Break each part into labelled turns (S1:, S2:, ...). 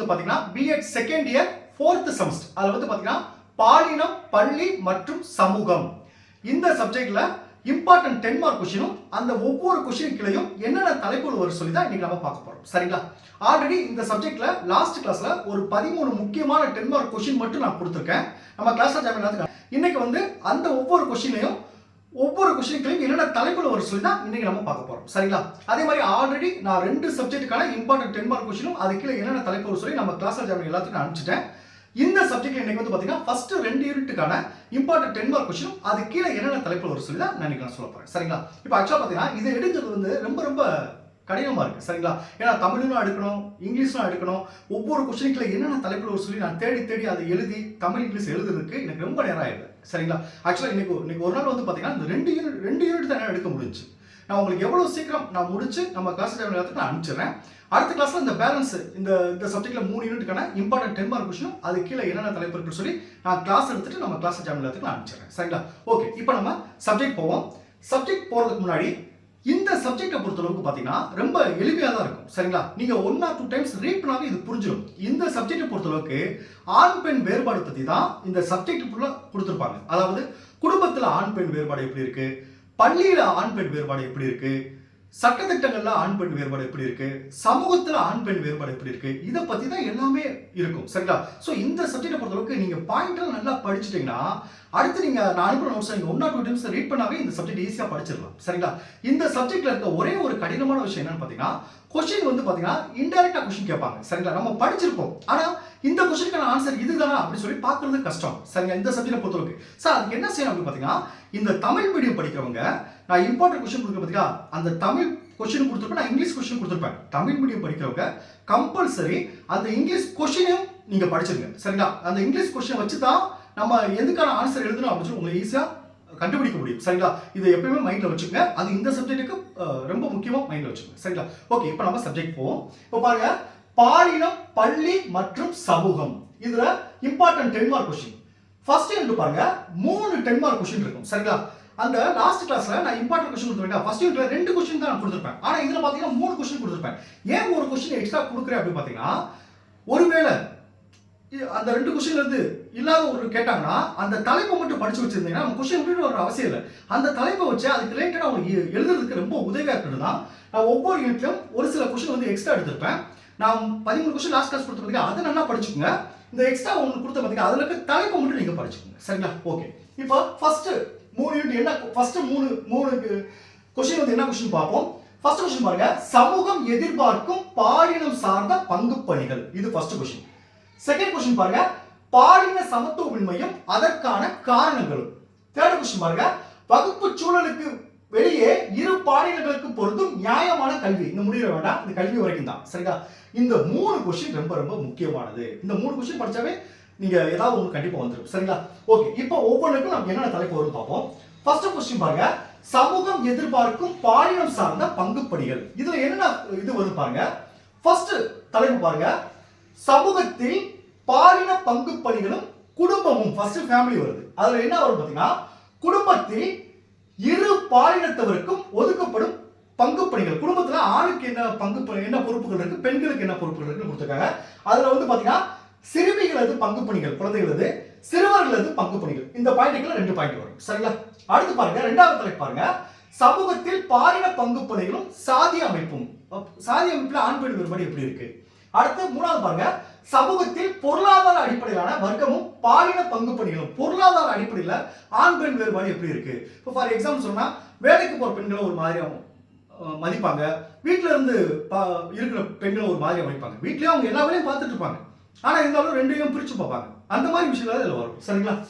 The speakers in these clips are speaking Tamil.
S1: வந்து பாத்தீங்கன்னா BEd second year fourth semester அதுல வந்து பாத்தீங்கன்னா பாலினம் பள்ளி மற்றும் சமூகம். இந்த சப்ஜெக்ட்ல இம்பார்ட்டன்ட் டென் மார்க் கொஷினும் அந்த ஒவ்வொரு கொஷின் கிளையும் என்னென்ன தலைப்புகள் வரும் சொல்லி தான் இன்னைக்கு நம்ம பார்க்க போறோம். சரிங்களா? ஆல்ரெடி இந்த சப்ஜெக்ட்ல லாஸ்ட் கிளாஸ்ல ஒரு பதிமூணு முக்கியமான டென் மார்க் கொஷின் மட்டும் நான் கொடுத்துருக்கேன். நம்ம கிளாஸ்ல ஜாமீன் இன்னைக்கு வந்து அந்த ஒவ்வொரு கொஸ்டினையும் ஒவ்வொரு கொஸ்டின்களையும் என்னென்ன தலைப்பில் ஒரு சொல்லி தான் இன்றைக்கி நம்ம பார்க்க போகிறோம் சரிங்களா? அதே மாதிரி ஆல்ரெடி நான் ரெண்டு சப்ஜெக்ட்டுக்கான இம்பார்ட்டன்ட் டென் மார்க் கொஸ்டினும் அது கீழே என்னென்ன தலைப்பு ஒரு சொல்லி நம்ம கிளாஸ் ஜாமீன் எல்லாத்துக்கும் நான் அனுப்பிச்சிட்டேன். இந்த சப்ஜெக்ட்ல இன்னைக்கு வந்து பார்த்தீங்கன்னா ஃபர்ஸ்ட் ரெண்டு யூனிட்டுக்கான இம்பார்ட்டன்ட் டென் மார்க் கொஸ்டினும் அது கீழே என்னென்ன தலைப்புல ஒரு சொல்லி தான் நான் இன்னைக்கு நான் சொல்ல போகிறேன் சரிங்களா? இப்போ ஆக்சுவலாக பார்த்தீங்கன்னா இது எடுக்கிறது வந்து ரொம்ப ரொம்ப கடினமாக இருக்குது சரிங்களா? ஏன்னா தமிழும் எடுக்கணும் இங்கிலீஷும் எடுக்கணும் ஒவ்வொரு கொஸ்டினுக்குள்ள என்னென்ன தலைப்பில் ஒரு சொல்லி நான் தேடி தேடி அதை எழுதி தமிழ் இங்கிலீஷ் எழுதுறதுக்கு எனக்கு ரொம்ப நேரம் ஆயிடுது சரிங்களா? ஆக்சுவலாக இன்னைக்கு இன்னைக்கு ஒரு நாள் வந்து பார்த்தீங்கன்னா இந்த ரெண்டு யூனிட் ரெண்டு யூனிட் தான் எடுக்க முடிஞ்சு நான் உங்களுக்கு எவ்வளோ சீக்கிரம் நான் முடிச்சு நம்ம கிளாஸ் டைம் நான் அனுப்பிச்சிடுறேன். அடுத்த கிளாஸில் இந்த பேலன்ஸ் இந்த இந்த சப்ஜெக்ட்டில் மூணு யூனிட்டுக்கான இம்பார்ட்டன்ட் டென் மார்க் கொஸ்டினும் அது கீழே என்னென்ன தலைப்பு இருக்குன்னு சொல்லி நான் கிளாஸ் எடுத்துட்டு நம்ம கிளாஸ் டைம் எல்லாத்துக்கும் நான் அனுப்பிச்சிடுறேன் சரிங்களா? ஓகே இப்போ நம்ம சப்ஜெக்ட் போவோம். சப்ஜெக்ட் போகிறதுக்கு முன்னாடி இந்த சப்ஜெக்டை பொறுத்தளவுக்கு பார்த்தீங்கன்னா ரொம்ப எளிமையாக தான் இருக்கும். சரிங்களா? நீங்கள் one or two times read பண்ணாவே இது புரிஞ்சிடும் இந்த சப்ஜெக்டை பொறுத்தளவுக்கு ஆண் பெண் வேறுபாடு பற்றி தான் இந்த சப்ஜெக்ட் ஃபுல்லாக கொடுத்துருப்பாங்க. அதாவது குடும்பத்தில் ஆண் பெண் வேறுபாடு எப்படி இருக்குது பள்ளியில் ஆண் பெண் வேறுபாடு எப்படி இருக்குது சட்டத்திட்டங்கள்ல ஆண் பெண் வேறுபாடு எப்படி இருக்கு? சமூகத்துல ஆண் பெண் வேறுபாடு எப்படி இருக்கு? இதை பத்தி தான் எல்லாமே இருக்கும் சரிங்களா? ஸோ இந்த சப்ஜெக்டை பொறுத்தளவுக்கு நீங்க பாயிண்ட் நல்லா படிச்சுட்டீங்கன்னா அடுத்து நீங்க நான் அனுப்புற நோட்ஸ் நீங்க one or two times read பண்ணாவே இந்த சப்ஜெக்ட் ஈஸியா படிச்சிடலாம் சரிங்களா? இந்த சப்ஜெக்ட்ல இருக்க ஒரே ஒரு கடினமான விஷயம் என்னன்னு பாத்தீங்கன்னா கொஸ்டின் வந்து பாத்தீங்கன்னா இன்டெரக்டா கொஸ்டின் கேட்பாங்க சரிங்களா? நம்ம படிச்சிருப்போம். ஆனா இந்த கொஸ்டினுக்கான ஆன்சர் இதுதானா அப்படி சொல்லி பார்க்கறது கஷ்டம். சரிங்க இந்த சப்ஜெக்ட் பொறுத்தவரைக்கு சார் அதுக்கு என்ன செய்யணும் அப்படின்னு பார்த்தீங்கன்னா இந்த தமிழ் மீடியம் படிக்கிறவங்க நான் இம்பார்ட்டன்ட் கொஸ்டின் கொடுக்க பார்த்தீங்களா அந்த தமிழ் கொஸ்டின் கொடுத்துருப்பேன் நான் இங்கிலீஷ் கொஸ்டின் கொடுத்துருப்பேன். தமிழ் மீடியம் படிக்கிறவங்க கம்பல்சரி அந்த இங்கிலீஷ் கொஸ்டினையும் நீங்க படிச்சிருங்க. சரிங்களா? அந்த இங்கிலீஷ் கொஸ்டின் வச்சு தான் நம்ம எதுக்கான ஆன்சர் எழுதணும் அப்படின்னு சொல்லி உங்களுக்கு ஈஸியாக கண்டுபிடிக்க முடியும். சரிங்களா? இதை எப்பயுமே மைண்டில் வச்சுக்கோங்க. அது இந்த சப்ஜெக்ட்டுக்கு ரொம்ப முக்கியமாக மைண்டில் வச்சுக்கோங்க. சரிங்களா? ஓகே இப்போ நம்ம சப்ஜெக்ட் போவோம். இப்போ பாருங்க பாலினம் பள்ளி மற்றும் சமூகம். இதுல important ten mark question first unit பாருங்க மூணு டென் மார்க் கொஸ்டின் இருக்கும். சரிங்களா? அந்த லாஸ்ட் கிளாஸ்ல நான் இம்பார்ட்டன்ட் கொஸ்டின் கொடுத்துருக்கேன் ஃபர்ஸ்ட் யூனிட்ல ரெண்டு கொஸ்டின் தான் நான் கொடுத்துருப்பேன். ஆனா இதுல பாத்தீங்கன்னா மூணு கொஸ்டின் கொடுத்துருப்பேன். ஏன் ஒரு கொஸ்டின் எக்ஸ்ட்ரா கொடுக்குறேன் அப்படின்னு பாத்தீங்கன்னா ஒருவேளை அந்த ரெண்டு கொஸ்டின்ல இருந்து இல்லாத ஒரு கேட்டாங்கன்னா அந்த தலைப்பை மட்டும் படிச்சு வச்சிருந்தீங்கன்னா நம்ம கொஸ்டின் ஒரு அவசியம் இல்லை. அந்த தலைப்பை வச்சு அதுக்கு ரிலேட்டடாக உங்களுக்கு எ- எழுதுறதுக்கு ரொம்ப உதவியாக இருக்கிறது தான் நான் ஒவ்வொரு யூனிட்லையும் ஒரு சில கொஸ்டின் வந்து எக்ஸ்ட்ரா எடுத்திருப்பேன். நான் பதிமூணு கொஸ்டின் லாஸ்ட் கிளாஸ் கொடுத்துருந்தீங்க அதை நல்லா படிச்சுக்கோங்க. இந்த எக்ஸ்ட்ரா ஒன்று கொடுத்த பார்த்தீங்க அதில் இருக்க தலைப்பை மட்டும் நீங்க படிச்சுக்கோங்க. சரிங்களா? ஓகே இப்போ ஃபஸ்ட்டு மூணு யூனிட் என்ன ஃபஸ்ட்டு மூணு மூணு கொஸ்டின் வந்து என்ன கொஸ்டின் பார்ப்போம். ஃபர்ஸ்ட் கொஸ்டின் பாருங்க. சமூகம் எதிர்பார்க்கும் பாலினம் சார்ந்த பங்கு பணிகள். இது ஃபர்ஸ்ட் கொஸ்டின் செகண்ட் கொஸ்டின் பாருங்க. பாலின சமத்துவமின்மையும் அதற்கான காரணங்களும். தேர்ட் கொஸ்டின் பாருங்க. வகுப்பு சூழலுக்கு வெளியே இரு பாலினங்களுக்கு பொருந்தும் நியாயமான கல்வி. இந்த முடிய வேண்டாம் இந்த கல்வி வரைக்கும் தான். சரிங்களா? இந்த மூணு கொஸ்டின் ரொம்ப ரொம்ப முக்கியமானது. இந்த மூணு கொஸ்டின் படிச்சாவே நீங்க ஏதாவது ஒன்று கண்டிப்பா வந்துடும் சரிங்களா? ஓகே இப்போ ஒவ்வொன்றுக்கும் நம்ம என்னென்ன தலைப்பு வரும் பார்ப்போம். ஃபர்ஸ்ட் கொஸ்டின் பாருங்க. சமூகம் எதிர்பார்க்கும் பாலினம் சார்ந்த பங்குப்படிகள் இதுல என்னென்ன இது வரும் பாருங்க. ஃபர்ஸ்ட் தலைப்பு பாருங்க. சமூகத்தில் பாலின பங்குப்படிகளும் குடும்பமும் ஃபர்ஸ்ட் ஃபேமிலி வருது. அதுல என்ன வரும் பாத்தீங்கன்னா குடும்பத்தில் இரு பாலினத்தவருக்கும் ஒதுக்கப்படும் பங்குப்பணிகள் குடும்பத்தில் ஆணுக்கு என்ன பங்கு என்ன பொறுப்புகள் இருக்கு? பெண்களுக்கு என்ன பொறுப்புகள் இருக்குன்னு கொடுத்துருக்காங்க. அதில் வந்து பார்த்தீங்கன்னா சிறுமிகளது பங்கு பணிகள் குழந்தைகளது சிறுவர்களது பங்கு பணிகள். இந்த பாயிண்ட்ல ரெண்டு பாயிண்ட் வரும். சரிங்களா? அடுத்து பாருங்க ரெண்டாவது தலைப்பு பாருங்க. சமூகத்தில் பாலின பங்கு பணிகளும் சாதி அமைப்பும். சாதி அமைப்பில் ஆண் பெண் வேறுபாடு எப்படி இருக்கு? அடுத்து மூணாவது பாருங்க சமூகத்தில் பொருளாதார அடிப்படையிலான வர்க்கமும் பாலின பங்கு பணிகளும் பொருளாதார அடிப்படையில் ஆண் பெண் வேறுபாடு எப்படி இருக்கு? இப்போ ஃபார் எக்ஸாம்பிள் சொன்னால் வேலைக்கு போகிற பெண்களை ஒரு மாதிரி மதிப்பாங்க. வீட்டில இருந்து பா- இருக்கிற பெண்களை ஒரு மாதிரி அமைப்பாங்க வீட்லயே அவங்க எல்லா வேலையும் பார்த்துட்டு இருப்பாங்க. ஆனா இருந்தாலும் ரெண்டையும் பிரிச்சு பார்ப்பாங்க. அந்த மாதிரி விஷயங்கள் அதில் வரும். சரிங்களா?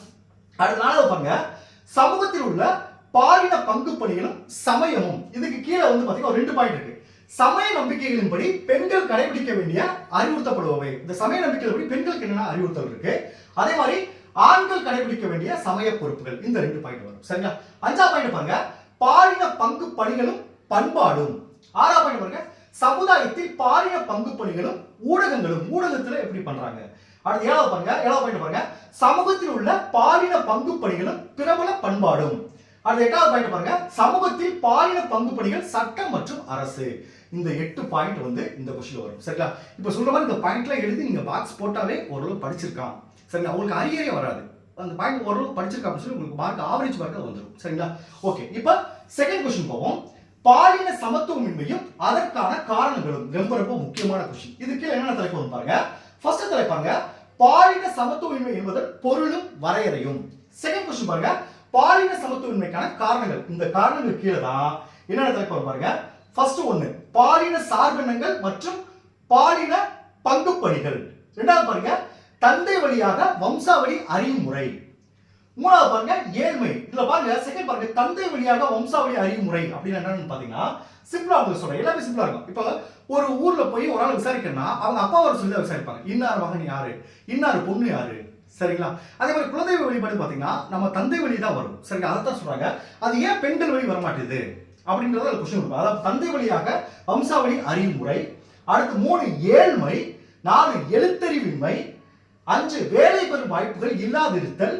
S1: அடுத்த பாருங்க சமூகத்தில் உள்ள பாலின பங்கு பணிகளும் சமயமும். இதுக்கு கீழே வந்து பார்த்தீங்கன்னா ஒரு ரெண்டு பாயிண்ட் இருக்கு. சமய நம்பிக்கைகளின்படி பெண்கள் கடைபிடிக்க வேண்டிய அறிவுறுத்தப்படுபவை. இந்த சமய நம்பிக்கைகளின்படி பெண்களுக்கு என்னென்ன அறிவுறுத்தல் இருக்கு? அதே மாதிரி ஆண்கள் கடைபிடிக்க வேண்டிய சமய பொறுப்புகள். இந்த ரெண்டு பாயிண்ட் வரும். சரிங்களா? அஞ்சா பாயிண்ட் பாருங்க. பாலின பங்கு பணிகளும் பண்பாடும். ஆறா பாயிண்ட் பாருங்க. சமுதாயத்தில் பாலின பங்கு பணிகளும் ஊடகங்களும் ஊடகத்துல எப்படி பண்றாங்க? அடுத்து ஏழாவது பாருங்க. ஏழாவது பாயிண்ட் பாருங்க. சமூகத்தில் உள்ள பாலின பங்கு பணிகளும் பிரபல பண்பாடும். அடுத்து எட்டாவது பாயிண்ட் பாருங்க. சமூகத்தில் பாலின பங்கு பணிகள் சட்டம் மற்றும் அரசு. இந்த எட்டு பாயிண்ட் வந்து இந்த கொஸ்டின் வரும். சரிங்களா? இப்போ சொல்கிற மாதிரி இந்த பாயிண்ட்லாம் எழுதி நீங்கள் பாக்ஸ் போட்டாலே ஓரளவு படிச்சிருக்கான் சரிங்களா? உங்களுக்கு அரியரே வராது. அந்த பாயிண்ட் ஓரளவு படிச்சிருக்கா அப்படின்னு சொல்லி உங்களுக்கு மார்க் ஆவரேஜ் மார்க் வந்துடும் சரிங்களா? ஓகே இப்போ செகண்ட் கொஸ்டின் போவோம். பாலின சமத்துவமின்மையும் அதற்கான காரணங்களும். ரொம்ப ரொம்ப முக்கியமான கொஸ்டின் இது கீழே என்னென்ன தலைப்பு வரும் பாருங்க. ஃபர்ஸ்ட் தலைப்பாங்க பாலின சமத்துவமின்மை என்பதன் பொருளும் வரையறையும். செகண்ட் கொஸ்டின் பாருங்க. பாலின சமத்துவமின்மைக்கான காரணங்கள். இந்த காரணங்கள் கீழே தான். என்னென்ன தலைப்பு வரும் பாருங்க. ஃபர்ஸ்ட் ஒன்று பாலின சார்பினங்கள் மற்றும் பாலின பங்குப்படிகள் ரெண்டாவது பாருங்க தந்தை வழியாக வம்சாவளி அறியும் முறை மூணாவது பாருங்க ஏழ்மை. இதுல பாருங்க செகண்ட் பாருங்க தந்தை வழியாக வம்சாவளி அறியும் முறை அப்படின்னு என்னன்னு பாத்தீங்கன்னா சிம்பிளா அவங்க சொல்றேன். எல்லாமே சிம்பிளா இருக்கும். இப்போ ஒரு ஊர்ல போய் ஒரு ஆள் விசாரிக்கணும்னா அவங்க அப்பா ஒரு சொல்லி விசாரிப்பாங்க. இன்னார் மகன் யாரு? இன்னார் பொண்ணு யாரு? சரிங்களா? அதே மாதிரி குலதெய்வ வழிபாடு பாத்தீங்கன்னா நம்ம தந்தை வழி தான் வரும். சரிங்களா? அதை தான் சொல்றாங்க. அது ஏன் பெண்கள் வழி வர அப்படின்றத ஒரு கொஸ்டின் இருக்கும் அதாவது தந்தை வழியாக வம்சாவளி அறியும் முறை அடுத்து மூணு ஏழ்மை நாலு எழுத்தறிவின்மை அஞ்சு வேலை பெறும் வாய்ப்புகள் இல்லாதிருத்தல்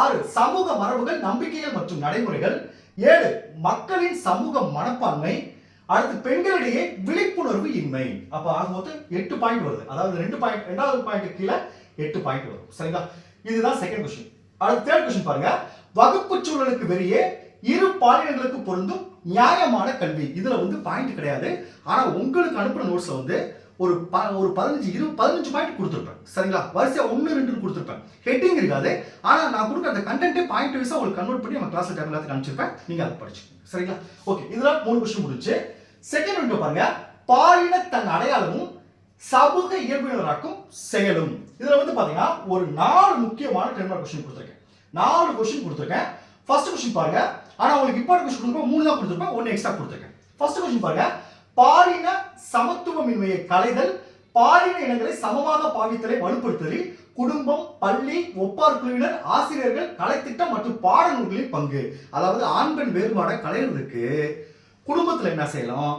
S1: ஆறு சமூக மரபுகள் நம்பிக்கைகள் மற்றும் நடைமுறைகள் ஏழு மக்களின் சமூக மனப்பான்மை அடுத்து பெண்களிடையே விழிப்புணர்வு இன்மை. அப்ப ஆக மொத்தம் எட்டு பாயிண்ட் வருது. அதாவது ரெண்டு பாயிண்ட் ரெண்டாவது பாயிண்ட் கீழே எட்டு பாயிண்ட் வரும். சரிங்களா? இதுதான் செகண்ட் கொஸ்டின் அடுத்து தேர்ட் கொஸ்டின் பாருங்க. வகுப்பு சூழலுக்கு வெளியே இரு பாலினங்களுக்கு பொருந்தும் நியாயமான கல்வி. இதில் வந்து பாயிண்ட் கிடையாது. ஆனால் உங்களுக்கு அனுப்புற நோட்ஸை வந்து ஒரு ப ஒரு பதினஞ்சு இரு பதினஞ்சு பாயிண்ட் கொடுத்துருப்பேன். சரிங்களா? வரிசையாக ஒன்று ரெண்டு கொடுத்துருப்பேன். ஹெட்டிங் இருக்காது. ஆனால் நான் கொடுக்குற அந்த கண்டென்ட்டே பாயிண்ட் வைஸாக உங்களுக்கு கன்வெர்ட் பண்ணி நம்ம கிளாஸ் டைம் எல்லாத்துக்கும் அனுப்பிச்சிருப்பேன். நீங்கள் அதை படிச்சுக்கோங்க. சரிங்களா? ஓகே இதெல்லாம் மூணு கொஸ்டின் முடிச்சு செகண்ட் ஒன்று பாருங்க. பாலின தன் அடையாளமும் சமூக இயல்பினராக்கும் செயலும். இதில் வந்து பார்த்தீங்கன்னா ஒரு நாலு முக்கியமான டென் கொஸ்டின் கொடுத்துருக்கேன். நாலு கொஸ்டின் கொடுத்துருக்கேன். ஃபர்ஸ்ட் கொஸ்டின் பாருங்கள் ஆனால் உங்களுக்கு இப்போ கொஸ்டின் கொடுப்போம் மூணு தான் கொடுத்துருப்பேன் ஒன்று எக்ஸ்ட்ரா கொடுத்துருக்கேன். ஃபர்ஸ்ட் கொஸ்டின் பாருங்க. பாலின சமத்துவமின்மையை களைதல் பாலின இனங்களை சமமாக பாவித்தலை வலுப்படுத்துதலில் குடும்பம் பள்ளி ஒப்பார் குழுவினர் ஆசிரியர்கள் கலைத்திட்டம் மற்றும் பாடநூல்களின் பங்கு. அதாவது ஆண் பெண் வேறுபாடை இருக்கு குடும்பத்துல என்ன செய்யலாம்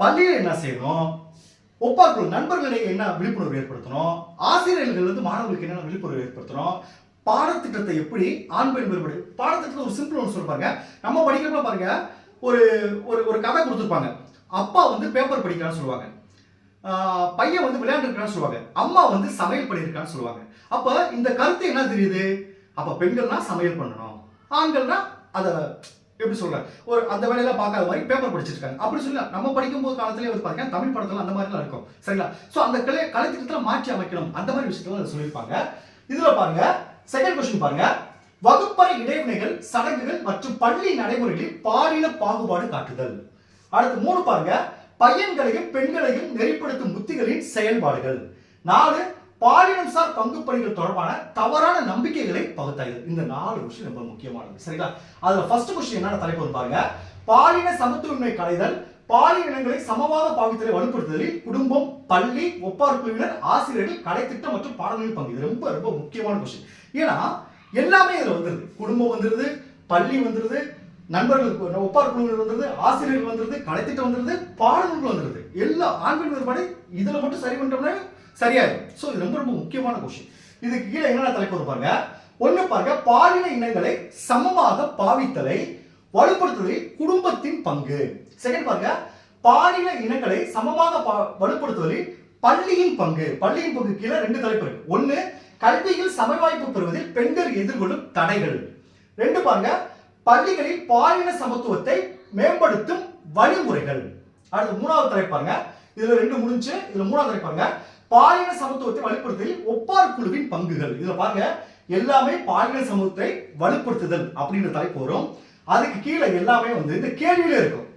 S1: பள்ளியில என்ன செய்யணும்? ஒப்பார் குழு நண்பர்களிடையே என்ன விழிப்புணர்வு ஏற்படுத்தணும்? ஆசிரியர்கள் வந்து மாணவர்களுக்கு என்ன விழிப்புணர்வு ஏற்படுத்தணும்? பாடத்திட்டத்தை எப்படி ஆண் பெண் வேறுபாடு? பாடத்திட்டத்தை ஒரு சிம்பிள் ஒன்று சொல்லுவாங்க. நம்ம படிக்கிறப்ப பாருங்க ஒரு ஒரு ஒரு கதை கொடுத்துருப்பாங்க. அப்பா வந்து பேப்பர் படிக்கிறான்னு சொல்லுவாங்க. பையன் வந்து விளையாண்டுருக்கான்னு சொல்லுவாங்க. அம்மா வந்து சமையல் பண்ணியிருக்கான்னு சொல்லுவாங்க. அப்போ இந்த கருத்து என்ன தெரியுது? அப்போ பெண்கள்னா சமையல் பண்ணணும். ஆண்கள்னா அதை எப்படி சொல்கிறேன் ஒரு அந்த வேலையில பார்க்காத மாதிரி பேப்பர் படிச்சிருக்காங்க. அப்படி சொல்லி நம்ம படிக்கும்போது காலத்திலே வந்து பார்த்தீங்கன்னா தமிழ் படத்துல அந்த மாதிரிலாம் இருக்கும். சரிங்களா? ஸோ அந்த கலை கலைத்திட்டத்தில் மாற்றி அமைக்கணும். அந்த மாதிரி விஷயத்துல அதை சொல்லியிருப்பாங்க. இதில் பாருங்க செகண்ட் கொஸ்டின் பாருங்க. வகுப்பறை இடைவினைகள் சடங்குகள் மற்றும் பள்ளி நடைமுறைகளில் பாலின பாகுபாடு காட்டுதல். அடுத்து மூணு பாருங்க. பையன்களையும் பெண்களையும் நெறிப்படுத்தும் புத்திகளின் செயல்பாடுகள். நாலு பாலினம் சார் பங்குப்பணிகள் தொடர்பான தவறான நம்பிக்கைகளை பகுத்தாய்வு இந்த நாலு விஷயம் ரொம்ப முக்கியமானது. சரிங்களா? அதுல ஃபர்ஸ்ட் கொஸ்டின் என்னென்ன தலைப்பு பாருங்க. பாலின சமத்துவமின்மை களைதல் பாலினங்களை சமமாக பாவித்தலை வலுப்படுத்துதலில் குடும்பம் பள்ளி ஒப்பார் குழுவினர் ஆசிரியர்கள் கலைத்திட்டம் மற்றும் பாடங்களில் பங்கு. இது ரொம்ப ரொம்ப முக்கியமான கொஸ்டின் ஏன்னா எல்லாமே இதில் வந்துருது. குடும்பம் வந்துருது பள்ளி வந்துருது நண்பர்கள் ஒப்பார் குழுவினர் வந்துருது ஆசிரியர்கள் வந்துருது கலைத்திட்டம் வந்துருது பாடநூல்கள் வந்துருது. எல்லா ஆண்பின் வேறுபாடு இதில் மட்டும் சரி பண்ணிட்டோம்னா சரியாயிடும் ஸோ இது ரொம்ப ரொம்ப முக்கியமான கொஸ்டின் இதுக்கு கீழே என்னென்ன தலைப்பு பாருங்க? ஒன்று பாருங்க பாலின இனங்களை சமமாக பாவித்தலை வலுப்படுத்துவதில் குடும்பத்தின் பங்கு. செகண்ட் பாருங்க பாலின இனங்களை சமமாக பா- வலுப்படுத்துவதில் பள்ளியின் பங்கு. பள்ளியின் பங்கு கீழே ரெண்டு தலைப்பு இருக்கு. ஒன்று கல்வியில் சமவாய்ப்பு பெறுவதில் பெண்கள் எதிர்கொள்ளும் தடைகள். ரெண்டு பாருங்க பள்ளிகளில் பாலின சமத்துவத்தை மேம்படுத்தும் வழிமுறைகள். அடுத்து மூணாவது தலைப்பாங்க இதுல ரெண்டு முடிஞ்சு இதுல மூணாவது தலைப்பாங்க பாலின சமத்துவத்தை வலுப்படுத்துவதில் ஒப்பார் குழுவின் பங்குகள். இதுல பாருங்க எல்லாமே பாலின சமூகத்தை வலுப்படுத்துதல் அப்படின்ற தலைப்பு வரும். அதுக்கு கீழே எல்லாமே வந்து இந்த கேள்வியில இருக்கும்.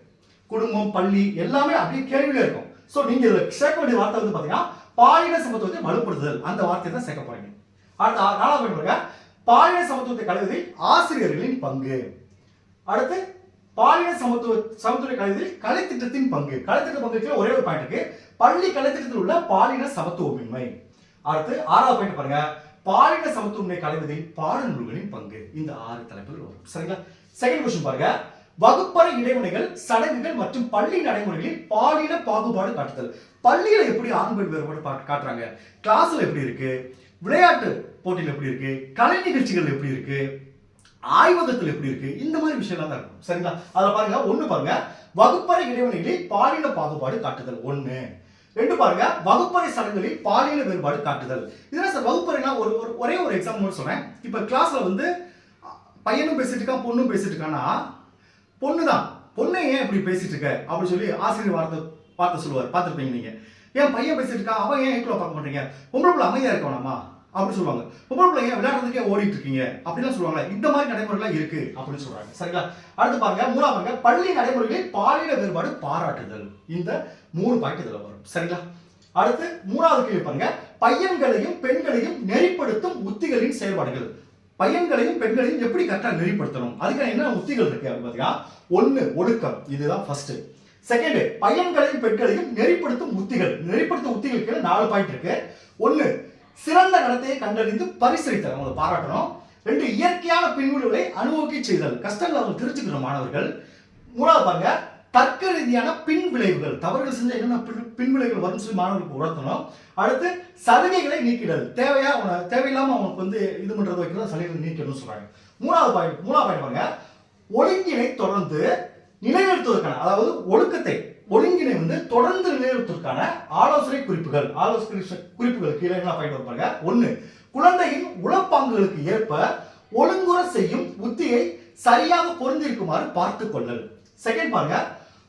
S1: குடும்பம் பள்ளி எல்லாமே அப்படியே கேள்வியில இருக்கும். சோ நீங்க இதுல சேர்க்க வேண்டிய வார்த்தை வந்து பாத்தீங்கன்னா பாலின சமத்துவத்தை வலுப்படுத்துதல். அந்த வார்த்தையை தான் சேர்க்க போறீங்க. அடுத்து நாலாவது பாருங்க. பாலின சமத்துவத்தை களைவதில் ஆசிரியர்களின் பங்கு. அடுத்து பாலின சமத்துவ சமத்துவ கலைத்தில் கலைத்திட்டத்தின் பங்கு. கலைத்திட்ட பங்குக்கு ஒரே ஒரு பாயிண்ட் இருக்கு. பள்ளி கலைத்திட்டத்தில் உள்ள பாலின சமத்துவமின்மை. அடுத்து ஆறாவது பாயிண்ட் பாருங்க. பாலின சமத்துவமின்மை கலைவதில் பாடநூல்களின் பங்கு. இந்த ஆறு தலைப்புகள் வரும். சரிங்களா? செகண்ட் கொஸ்டின் பாருங்க. வகுப்பறை இடைவினைகள் சடங்குகள் மற்றும் பள்ளி நடைமுறைகளில் பாலின பாகுபாடு காட்டுதல். பள்ளியில எப்படி ஆண் பெண் வேறுபாடு காட்டுறாங்க. கிளாஸ்ல எப்படி இருக்கு? விளையாட்டு போட்டியில் எப்படி இருக்கு? கலை நிகழ்ச்சிகள் எப்படி இருக்கு? ஆய்வகத்தில் எப்படி இருக்கு? இந்த மாதிரி விஷயம்லாம் தான் இருக்கும். சரிங்களா? அதில் பாருங்க ஒன்று பாருங்க. வகுப்பறை இடைவெளிகளில் பாலின பாகுபாடு காட்டுதல். ஒன்று ரெண்டு பாருங்க வகுப்பறை சடங்குகளில் பாலின வேறுபாடு காட்டுதல். இதெல்லாம் சார் வகுப்பறைனா ஒரு ஒரு ஒரே ஒரு எக்ஸாம்பிள் சொல்றேன் இப்போ கிளாஸ்ல வந்து பையனும் பேசிட்டு இருக்கான் பொண்ணும் பேசிட்டு இருக்கான்னா பொண்ணு தான் பொண்ணை ஏன் இப்படி பேசிட்டு இருக்க? அப்படின்னு சொல்லி ஆசிரியர் வார்த்தை பார்த்து சொல்லுவார். பார்த்துருப்பீங்க நீங்க. ஏன் பையன் பேசிட்டு இருக்கா? அவன் ஏன் எங்களை பார்க்க மாட்டீங்க? பொம்பளை பிள்ளை அமைதியா இருக்க வேணாமா? அப்படின்னு சொல்லுவாங்க. பொம்பளை பிள்ளை ஏன் விளையாடுறதுக்கே ஓடிட்டு இருக்கீங்க? அப்படிலாம் சொல்லுவாங்க இந்த மாதிரி நடைமுறைலாம் இருக்கு அப்படின்னு சொல்றாங்க. சரிங்களா? அடுத்து பாருங்க மூணாவது பாருங்க பள்ளி நடைமுறைகளில் பாலின வேறுபாடு பாராட்டுதல். இந்த மூணு பாயிண்ட் இதுல வரும். சரிங்களா? அடுத்து மூணாவது கேள்வி பாருங்க பையன்களையும் பெண்களையும் நெறிப்படுத்தும் உத்திகளின் செயல்பாடுகள். பையன்களையும் பெண்களையும் எப்படி கரெக்டாக நெறிப்படுத்தணும்? அதுக்கான என்ன உத்திகள் இருக்கு அப்படின்னு பார்த்தீங்கன்னா ஒன்று ஒழுக்கம். இதுதான் ஃபர்ஸ்ட் செகண்ட் பையன்களையும் பெண்களையும் நெறிப்படுத்தும் உத்திகள். நெறிப்படுத்தும் உத்திகளுக்கு நாலு பாயிண்ட் இருக்கு. ஒன்று சிறந்த நடத்தையை கண்டறிந்து பரிசீலித்தல். அவங்களை பாராட்டணும். ரெண்டு இயற்கையான பின்விளைவுகளை அனுபவிக்க செய்தல். கஷ்டங்களை அவங்க தெரிஞ்சுக்கணும் மாணவர்கள். மூணாவது பாருங்க தர்க்க ரீதியான பின் விளைவுகள் தவறுகள் செஞ்சா என்னென்ன பின் விளைவுகள் வரும்னு சொல்லி மாணவர்களுக்கு உணர்த்தணும். அடுத்து சலுகைகளை நீக்கிடல். தேவையா அவனை தேவையில்லாமல் அவனுக்கு வந்து இது பண்றது வைக்கிறது சலுகைகளை நீக்கிடணும்னு சொல்றாங்க. மூணாவது பாயிண்ட் மூணாவது பாயிண்ட் பாருங்க. ஒழுங்கினை தொடர்ந்து நிலைநிறுத்துவதற்கான அதாவது ஒழுக்கத்தை ஒழுங்கினை வந்து தொடர்ந்து நிலைநிறுத்துவதற்கான ஆலோசனை குறிப்புகள். ஆலோசனை குறிப்புகள் கீழே என்ன பாயிண்ட் பாருங்க. ஒன்று குழந்தையின் உளப்பாங்குகளுக்கு ஏற்ப ஒழுங்குற செய்யும் உத்தியை சரியாக பொருந்திருக்குமாறு பார்த்து கொள்ளல். செகண்ட் பாருங்க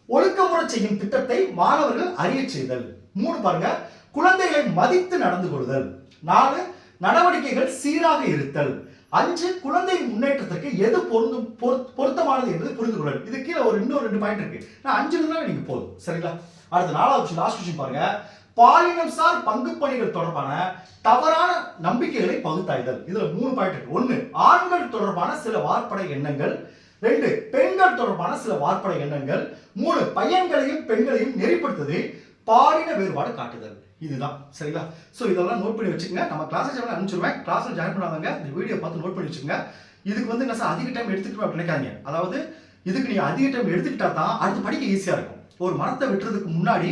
S1: ஒழுக்கமுறை செய்யும் திட்டத்தை மாணவர்கள் அறிய செய்தல். மூணு பாருங்க. குழந்தைகளை மதித்து நடந்து கொள்ளுதல் நாலு நடவடிக்கைகள் சீராக இருத்தல். அஞ்சு குழந்தை முன்னேற்றத்திற்கு எது பொருந்தும் பொருத்- பொருத்தமானது என்பது புரிந்து கொள்ளல் இது கீழே ஒரு இன்னொரு ரெண்டு பாயிண்ட் இருக்கு. நான் அஞ்சு இருந்தாலும் நீங்க போதும். சரிங்களா? அடுத்த நாலாவது லாஸ்ட் விஷயம் பாருங்க. பாலினம் சார் பங்கு பணிகள் தொடர்பான தவறான நம்பிக்கைகளை பகுத்தாய்தல். இதுல மூணு பாயிண்ட் இருக்கு. ஒண்ணு ஆண்கள் தொடர்பான சில வார்ப்படை எண்ணங்கள். ரெண்டு பெண்கள் தொடர்பான சில வார்ப்படை எண்ணங்கள். மூணு பையன்களையும் பெண்களையும் நெறிப்படுத்துவதில் பாலின வேறுபாடு காட்டுதல். இதுதான். சரிங்களா? ஸோ இதெல்லாம் நோட் பண்ணி வச்சுக்கங்க. நம்ம கிளாஸஸ் எவ்வளோ அனுப்பிச்சிருவேன். கிளாஸில் ஜாயின் பண்ணாதவங்க இந்த வீடியோ பார்த்து நோட் பண்ணி வச்சுக்கோங்க. இதுக்கு வந்து என்ன சார் அதிக டைம் எடுத்துக்கிட்டு அப்படின்னு நினைக்காதீங்க. அதாவது இதுக்கு நீ அதிக டைம் எடுத்துக்கிட்டா தான் அடுத்து படிக்க ஈஸியாக இருக்கும். ஒரு மரத்தை வெட்டுறதுக்கு முன்னாடி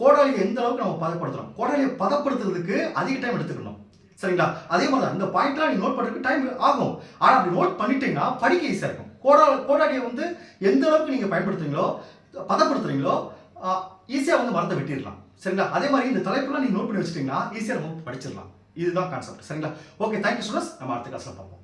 S1: கோடாலியை எந்த அளவுக்கு நம்ம பதப்படுத்துகிறோம் கோடாலியை பதப்படுத்துறதுக்கு அதிக டைம் எடுத்துக்கணும். சரிங்களா? அதே மாதிரி தான். இந்த பாயிண்ட்லாம் நீ நோட் பண்ணுறதுக்கு டைம் ஆகும். ஆனால் அப்படி நோட் பண்ணிட்டீங்கன்னா படிக்க ஈஸியாக இருக்கும். கோடா கோடாலியை வந்து எந்த அளவுக்கு நீங்கள் பயன்படுத்துறீங்களோ பதப்படுத்துறீங்களோ ஈஸியாக வந்து மரத்தை வெட்டிடலாம். சரிங்களா? அதே மாதிரி இந்த தலைப்புலாம் நீங்கள் நோட் பண்ணி வச்சிட்டீங்கன்னா ஈஸியாக நம்ம படிச்சிடலாம். இதுதான் கான்செப்ட் சரிங்களா? ஓகே தேங்க்யூ ஸ்டூடெண்ட்ஸ் நம்ம அடுத்த கிளாஸில் பார்ப்போம்.